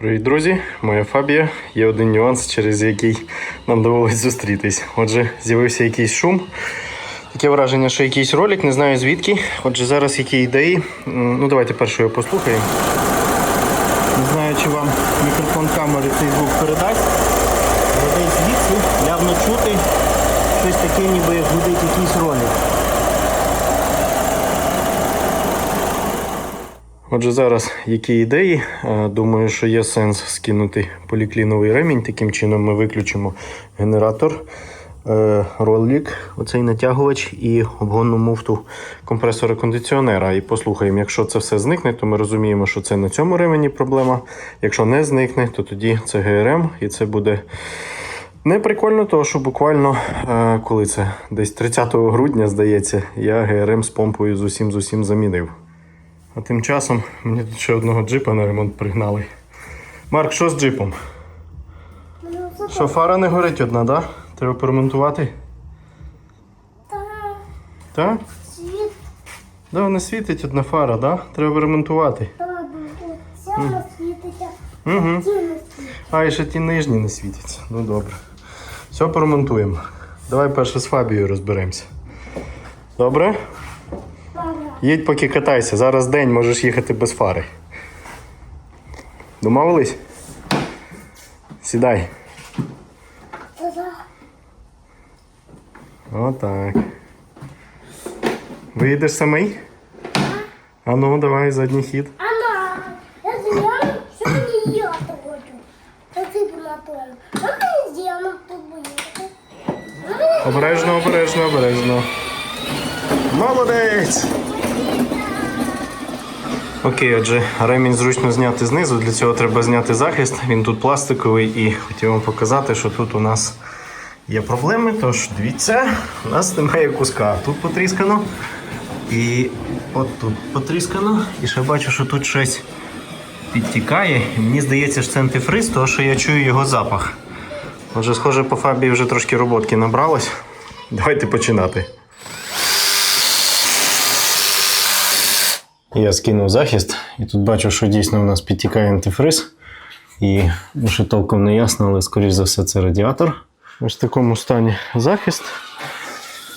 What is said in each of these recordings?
Привіт, друзі! Моя Фабія. Є один нюанс, через який нам довелось зустрітись. Отже, з'явився якийсь шум. Таке враження, що якийсь ролик, не знаю звідки. Отже, зараз які ідеї. Ну, давайте першу його послухаємо. Не знаю, чи вам мікрофон камери цей звук передасть. Але десь звідси явно чути щось таке, ніби як гудить якийсь ролик. Отже, зараз які ідеї? Е, Думаю, що є сенс скинути полікліновий ремінь. Таким чином ми виключимо генератор, е, ролик, оцей натягувач і обгонну муфту компресора кондиціонера. І послухаємо, якщо це все зникне, то ми розуміємо, що це на цьому ремені проблема. Якщо не зникне, то тоді це ГРМ і це буде. Не прикольно, тому що буквально е, коли це десь 30 грудня, здається, я ГРМ з помпою з усім з усім замінив. А тим часом мені тут ще одного джипа на ремонт пригнали. Марк, що з джипом? Що фара не горить одна, да? Треба поремонтувати? Так, Так? світ Да, вона світить одна фара, да? Треба ремонтувати. треба сяма світиться, Угу. А, і ще ті нижні не світяться. Ну добре. Все поремонтуємо. Давай перше з Фабією розберемося. Добре? Їдь поки катайся. Зараз день можеш їхати без фари. Домовились? Сідай. Отак. Виїдеш самий? А ну, давай задній хід. Ана, я знаю, що мені я хочу. Та ти тому. А мені з'їмо побоїти. Обережно, обережно, обережно. Молодець! Окей, отже, ремінь зручно зняти знизу. Для цього треба зняти захист. Він тут пластиковий і хотів вам показати, що тут у нас є проблеми. Тож дивіться, у нас немає куска. Тут потріскано. І от тут потріскано. І ще бачу, що тут щось підтікає. І мені здається, що це антифриз, тому що я чую його запах. Отже, схоже, по фабі вже трошки роботки набралось. Давайте починати. Я скинув захист, і тут бачу, що дійсно у нас підтікає антифриз. І ще толком не ясно, але скоріш за все це радіатор. Ось в такому стані захист.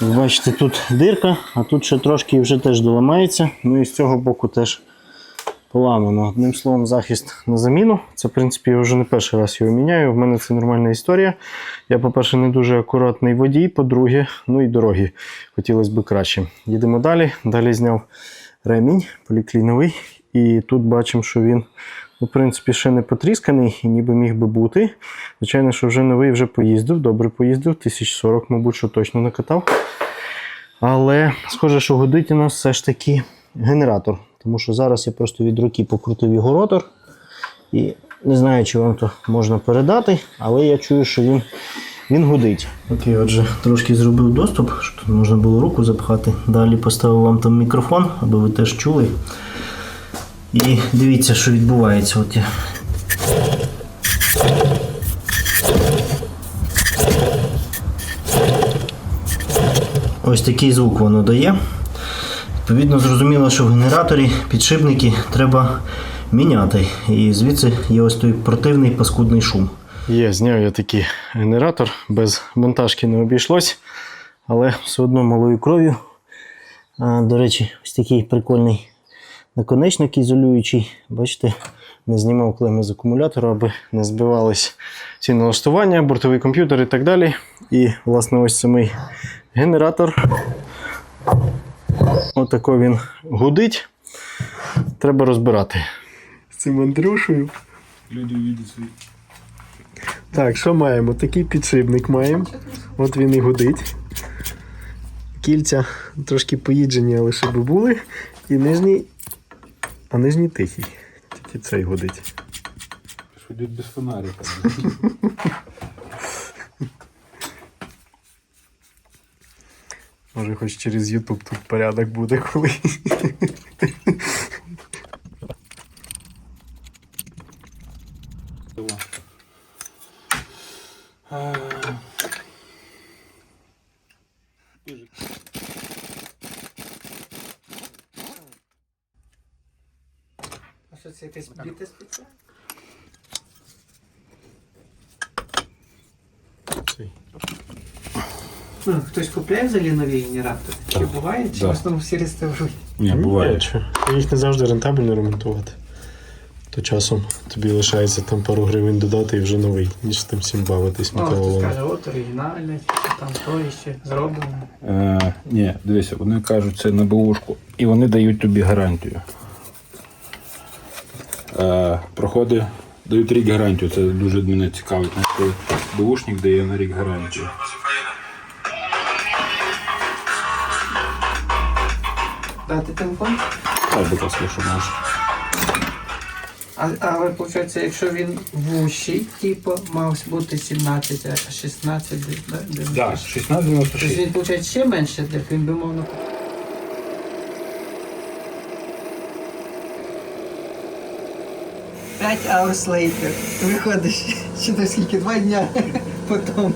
Ви Бачите, тут дирка, а тут ще трошки вже теж доламається. Ну і з цього боку теж поламано. Одним словом, захист на заміну. Це, в принципі, я вже не перший раз його міняю. В мене це нормальна історія. Я, по-перше, не дуже акуратний водій, по-друге, ну і дороги хотілося б краще. Їдемо далі. Далі зняв ремінь полікліновий. І тут бачимо, що він, ну, в принципі, ще не потрісканий і ніби міг би бути. Звичайно, що вже новий вже поїздив, добре поїздив, 1040, мабуть, що точно накатав. Але схоже, що годить у нас все ж таки генератор. Тому що зараз я просто від руки покрутив його ротор. І не знаю, чи вам то можна передати, але я чую, що він, він гудить. Окей, отже, трошки зробив доступ, щоб можна було руку запхати. Далі поставив вам там мікрофон, аби ви теж чули. І дивіться, що відбувається. От я Ось такий звук воно дає. Відповідно, зрозуміло, що в генераторі підшипники треба міняти. І звідси є ось той противний паскудний шум. Є, зняв я такий генератор, без монтажки не обійшлось, але все одно малою кров'ю. А, До речі, ось такий прикольний наконечник ізолюючий. Бачите, не знімав клеми з акумулятора, аби не збивались ці налаштування, бортовий комп'ютер і так далі. І, власне, ось самий генератор. Отако він гудить. Треба розбирати. З цим Андрюшею. Люди увидят свої. Так, що маємо? Такий підшипник маємо. От він і гудить. Кільця трошки поїджені, але щоб були. І нижній. А нижній тихий. Тільки цей гудить. Ходять без фонарика. Може, хоч через YouTube тут порядок буде коли. А що це якесь біти спеціально? Ну, хтось купляє взагалі нові генератори? Чи буває, чи в основному всі реставрують? Ні, буває. Їх не завжди рентабельно ремонтувати. То часом тобі лишається там пару гривень додати і вже новий, ніж з тим всім бавитись Ну, металолом. каже, от оригінальне, там то іще зроблено. Е, ні, дивися, вони кажуть, це на бушку. І вони дають тобі гарантію. Е, проходить, дають рік гарантію. Це дуже мене цікавить. коли бушник дає на рік гарантію. Дати телефон? Так, будь ласка, що можеш. А, але виходить, якщо він вущий, типу, мав бути 17, а 16, десь, да? Так, 96. 16,96. Тобто він, виходить, ще менше, так він би мовно. П'ять hours later. Виходиш, ще до скільки? Два дня потім.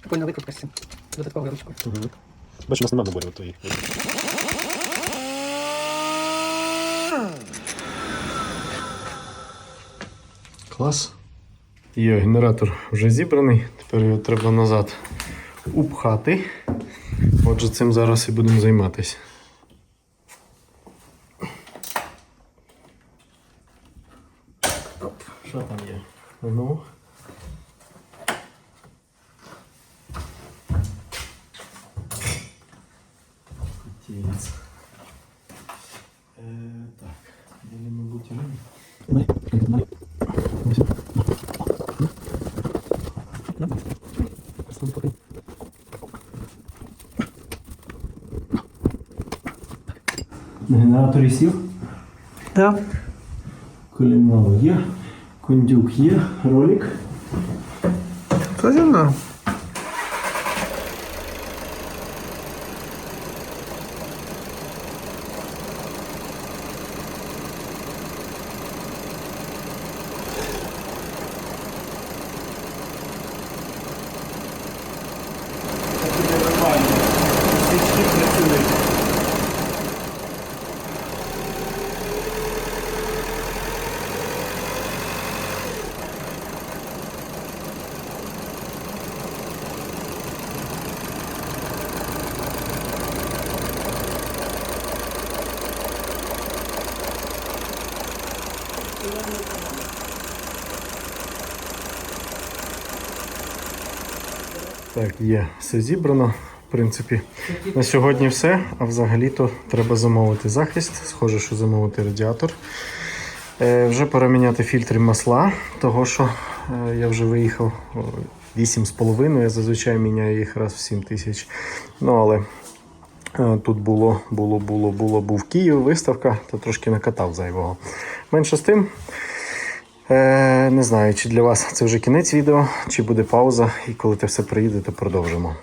Прикольна викрутка з цим. Ручкою. Бачу, у нас немає наборів твоїх. Клас. Є, генератор вже зібраний, тепер його треба назад упхати. Отже, цим зараз і будемо займатися. Оп, Що там є? А Ну. Хотілець. Так, далі, мабуть, риб. На генераторі сів, Так. колінвал є, кондюк є, ролик. Це зерно. Так, є, все зібрано. В принципі, на сьогодні все. А взагалі-то треба замовити захист. Схоже, що замовити радіатор. Е, вже пора міняти фільтри масла, того що е, я вже виїхав 8,5. Я зазвичай міняю їх раз в 7 тисяч. Ну, але е, тут було, було, було, було, був Київ, виставка, то трошки накатав зайвого. Менше з тим. Е, не знаю, чи для вас це вже кінець відео, чи буде пауза, і коли те все приїде, то продовжимо.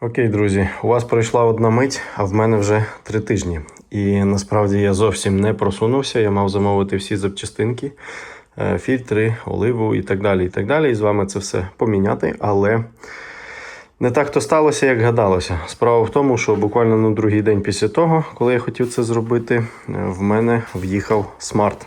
Окей, друзі, у вас пройшла одна мить, а в мене вже три тижні. І насправді я зовсім не просунувся. Я мав замовити всі запчастинки, е, фільтри, оливу і так далі. І так далі. І з вами це все поміняти. Але не так то сталося, як гадалося. Справа в тому, що буквально на другий день після того, коли я хотів це зробити, е, в мене в'їхав смарт.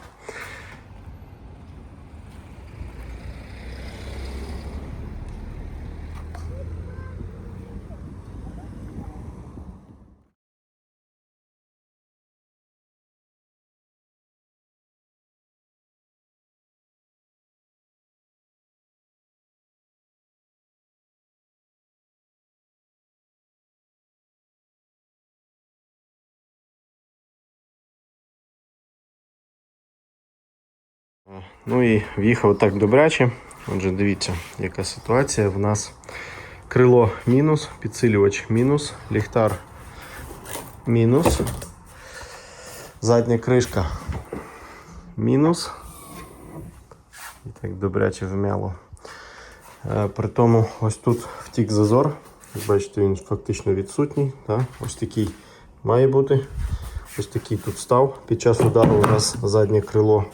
Ну і в'їхав так добряче. Отже, дивіться, яка ситуація. В нас крило мінус, підсилювач мінус, ліхтар мінус, задня кришка мінус. І так добряче вмяло. Е, При тому ось тут втік зазор. Бачите, він фактично відсутній. Так? Ось такий має бути. ось такий тут став. Під час удару у нас заднє крило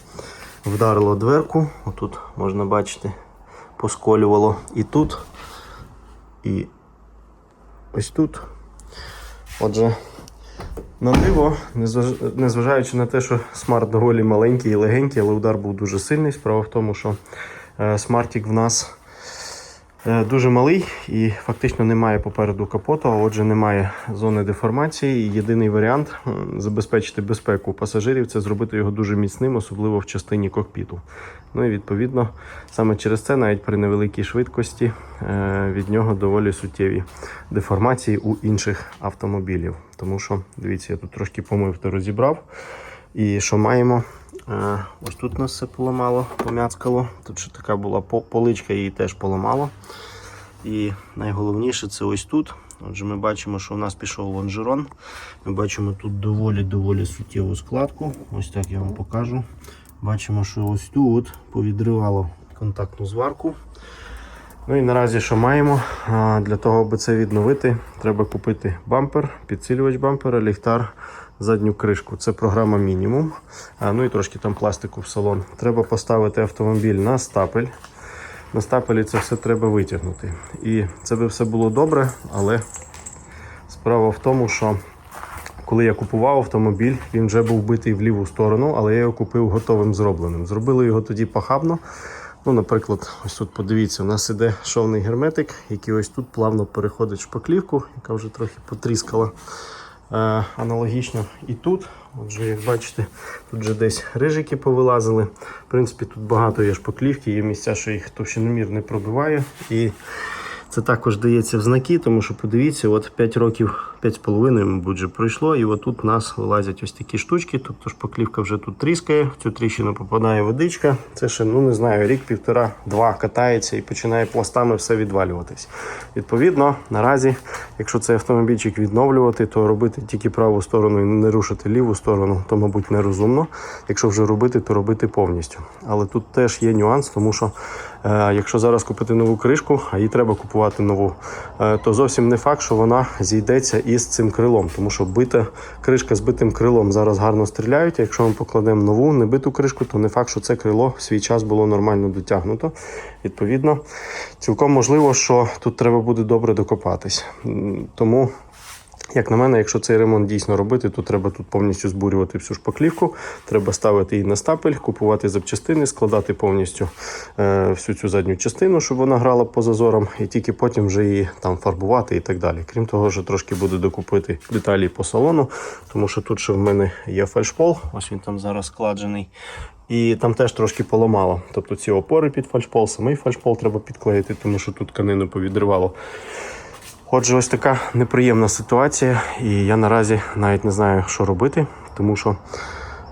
вдарило дверку. Отут можна бачити, посколювало і тут, і ось тут. Отже, на диво, незважаючи на те, що смарт доволі маленький і легенький, але удар був дуже сильний. Справа в тому, що е, смартік в нас дуже малий і фактично немає попереду капоту, а отже, немає зони деформації. Єдиний варіант забезпечити безпеку пасажирів це зробити його дуже міцним, особливо в частині кокпіту. Ну і відповідно саме через це, навіть при невеликій швидкості, е, від нього доволі суттєві деформації у інших автомобілів. Тому що, дивіться, я тут трошки помив та розібрав. І що маємо? Ось тут нас все поламало, пом'яцкало. Тут ще така була поличка, її теж поламало. І найголовніше це ось тут. Отже, ми бачимо, що у нас пішов лонжерон. Ми бачимо тут доволі-доволі суттєву складку. Ось так я вам покажу. Бачимо, що ось тут повідривало контактну зварку. Ну і наразі що маємо? Для того, аби це відновити, треба купити бампер, підсилювач бампера, ліхтар, задню кришку. Це програма мінімум. Ну і трошки там пластику в салон. Треба поставити автомобіль на стапель. На стапелі це все треба витягнути. І це би все було добре, але справа в тому, що коли я купував автомобіль, він вже був битий в ліву сторону, але я його купив готовим зробленим. Зробили його тоді похабно. Ну, наприклад, ось тут подивіться, у нас іде шовний герметик, який ось тут плавно переходить в шпаклівку, яка вже трохи потріскала. Е, аналогічно і тут. Отже, як бачите, тут вже десь рижики повилазили. В принципі, тут багато є шпаклівки, є місця, що їх товщиномір не пробиває. І це також дається в знаки, тому що подивіться, от 5 років, 5,5, мабуть, вже пройшло, і отут у нас вилазять ось такі штучки. Тобто шпаклівка вже тут тріскає, в цю тріщину попадає водичка. Це ще, ну не знаю, рік, півтора, два катається і починає пластами все відвалюватись. Відповідно, наразі, якщо цей автомобільчик відновлювати, то робити тільки праву сторону і не рушити ліву сторону, то, мабуть, нерозумно. Якщо вже робити, то робити повністю. Але тут теж є нюанс, тому що якщо зараз купити нову кришку, а її треба купувати нову, е, то зовсім не факт, що вона зійдеться із цим крилом, тому що бита кришка з битим крилом зараз гарно стріляють. Якщо ми покладемо нову небиту кришку, то не факт, що це крило в свій час було нормально дотягнуто. Відповідно, цілком можливо, що тут треба буде добре докопатись. Тому як на мене, якщо цей ремонт дійсно робити, то треба тут повністю збурювати всю шпаклівку, треба ставити її на стапель, купувати запчастини, складати повністю е, всю цю задню частину, щоб вона грала по зазорам, і тільки потім вже її там фарбувати і так далі. Крім того, що трошки буде докупити деталі по салону, тому що тут ще в мене є фальшпол, ось він там зараз складений. І там теж трошки поламало. Тобто ці опори під фальшпол, самий фальшпол треба підклеїти, тому що тут тканину повідривало. Отже, ось така неприємна ситуація, і я наразі навіть не знаю, що робити, тому що,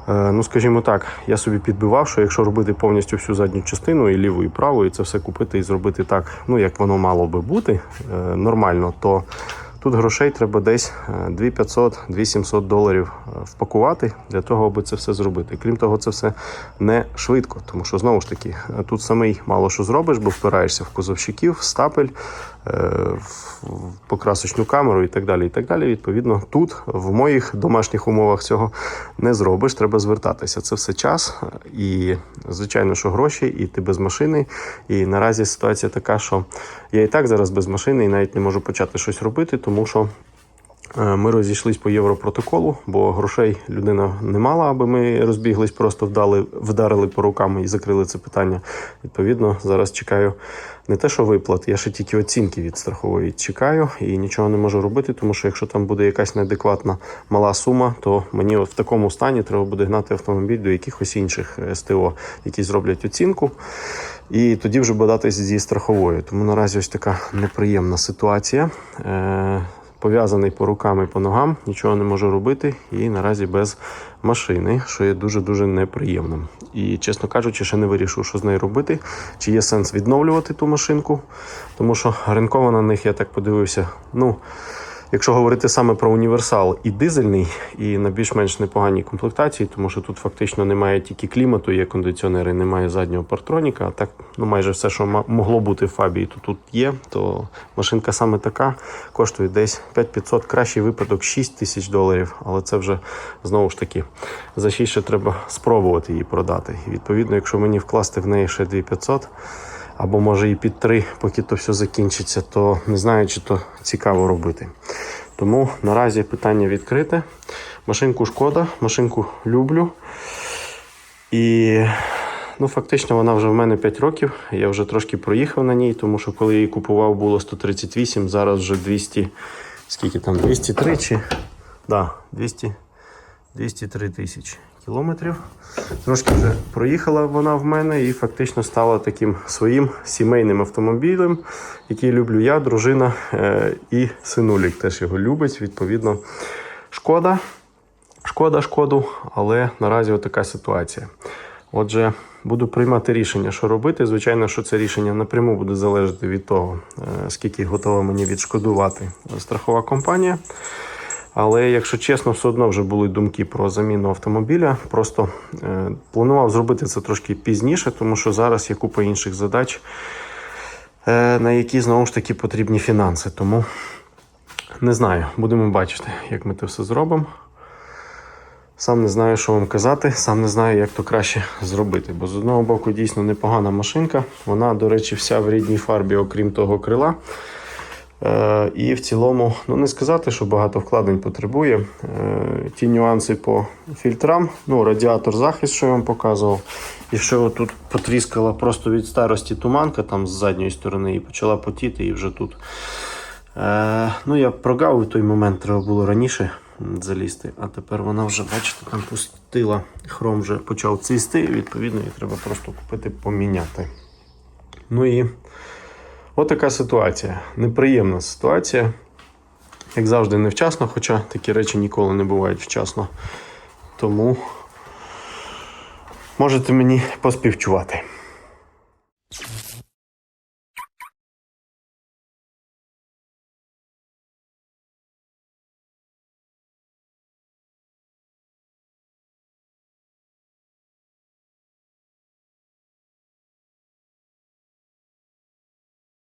е, ну скажімо так, я собі підбивав, що якщо робити повністю всю задню частину, і ліву, і праву, і це все купити і зробити так, ну як воно мало би бути е, нормально, то тут грошей треба десь 2500-2700 доларів е, впакувати для того, аби це все зробити. Крім того, це все не швидко, тому що знову ж таки тут самий мало що зробиш, бо впираєшся в козовщиків, в стапель, покрасочну камеру і так далі. І так далі. Відповідно, тут в моїх домашніх умовах цього не зробиш. Треба звертатися. Це все час і, звичайно, що гроші, і ти без машини. І наразі ситуація така, що я і так зараз без машини і навіть не можу почати щось робити, тому що. Е, Ми розійшлись по європротоколу, бо грошей людина не мала, аби ми розбіглись, просто вдали, вдарили по рукам і закрили це питання. Відповідно, зараз чекаю не те, що виплат, я ще тільки оцінки від страхової чекаю і нічого не можу робити, тому що якщо там буде якась неадекватна мала сума, то мені в такому стані треба буде гнати автомобіль до якихось інших СТО, які зроблять оцінку. І тоді вже бодатись зі страховою. Тому наразі ось така неприємна ситуація. Пов'язаний по рукам і по ногам, нічого не можу робити, і наразі без машини, що є дуже-дуже неприємним. І, чесно кажучи, ще не вирішив, що з нею робити, чи є сенс відновлювати ту машинку, тому що ринково на них, я так подивився, ну. Якщо говорити саме про універсал і дизельний, і на більш-менш непоганій комплектації, тому що тут фактично немає тільки клімату, є кондиціонери, немає заднього партроніка. Так, ну майже все, що могло бути в фабії, то тут є. То машинка саме така коштує десь 5500, кращий випадок 6 тисяч доларів. Але це вже знову ж таки за 6 ще треба спробувати її продати. І відповідно, якщо мені вкласти в неї ще 2500, або може і під 3, поки то все закінчиться, то не знаю, чи то цікаво робити. Тому наразі питання відкрите. Машинку шкода, машинку люблю. І ну, фактично вона вже в мене 5 років. Я вже трошки проїхав на ній, тому що коли її купував, було 138, зараз вже 200. Скільки там? 203 чи. Да, 200, 203 тисячі кілометрів. Трошки вже проїхала вона в мене і фактично стала таким своїм сімейним автомобілем, який люблю я, дружина е, і синулік теж його любить. Відповідно, шкода. Шкода, шкоду, але наразі отака ситуація. Отже, буду приймати рішення, що робити. Звичайно, що це рішення напряму буде залежати від того, е, скільки готова мені відшкодувати страхова компанія. Але якщо чесно, все одно вже були думки про заміну автомобіля. Просто е, планував зробити це трошки пізніше, тому що зараз є купа інших задач, е, на які знову ж таки потрібні фінанси. Тому не знаю, будемо бачити, як ми це все зробимо. Сам не знаю, що вам казати, сам не знаю, як то краще зробити. Бо з одного боку дійсно непогана машинка. Вона, до речі, вся в рідній фарбі, окрім того крила. Е, і в цілому, ну не сказати, що багато вкладень потребує. Е, ті нюанси по фільтрам, ну, радіатор захист, що я вам показував. І що тут потріскала просто від старості туманка там з задньої сторони і почала потіти, і вже тут. Е, ну, я прогав у той момент, треба було раніше залізти, а тепер вона вже, бачите, там пустила, хром вже почав цвісти, відповідно її треба просто купити, поміняти. Ну і От така ситуація. Неприємна ситуація. Як завжди, невчасно, хоча такі речі ніколи не бувають вчасно. Тому можете мені поспівчувати.